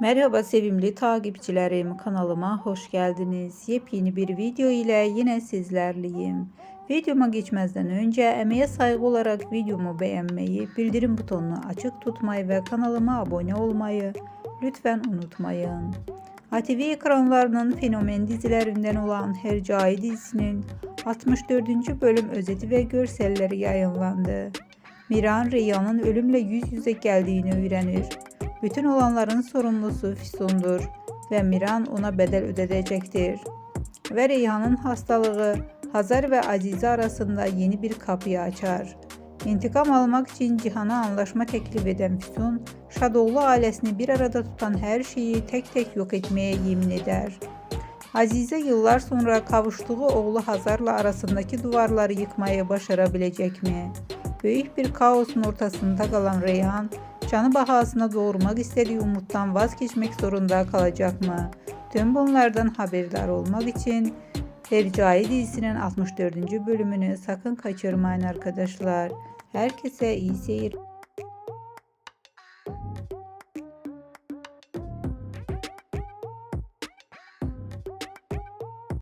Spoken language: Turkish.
Merhaba sevimli takipçilerim kanalıma hoş geldiniz. Yepyeni bir video ile yine sizlerleyim. Videoma geçmezden önce emeğe saygı olarak videomu beğenmeyi, bildirim butonunu açık tutmayı ve kanalıma abone olmayı lütfen unutmayın. ATV ekranlarının fenomen dizilerinden olan Hercai dizisinin 64. bölüm özeti ve görselleri yayınlandı. Miran Reyhan'ın ölümle yüz yüze geldiğini öğrenir. Bütün olanların sorumlusu Füsun'dur ve Miran ona bedel ödeyecektir. Ve Reyhan'ın hastalığı Hazar ve Azize arasında yeni bir kapıyı açar. İntikam almak için Cihan'a anlaşma teklif eden Füsun, Şadoğlu ailesini bir arada tutan her şeyi tek yok etmeye yemin eder. Azize yıllar sonra kavuştuğu oğlu Hazar'la arasındaki duvarları yıkmayı başarabilecek mi? Büyük bir kaosun ortasında kalan Reyhan, canı bahasına doğurmak istediği umuttan vazgeçmek zorunda kalacak mı? Tüm bunlardan haberdar olmak için Hercai dizisinin 64. bölümünü sakın kaçırmayın arkadaşlar. Herkese iyi seyir.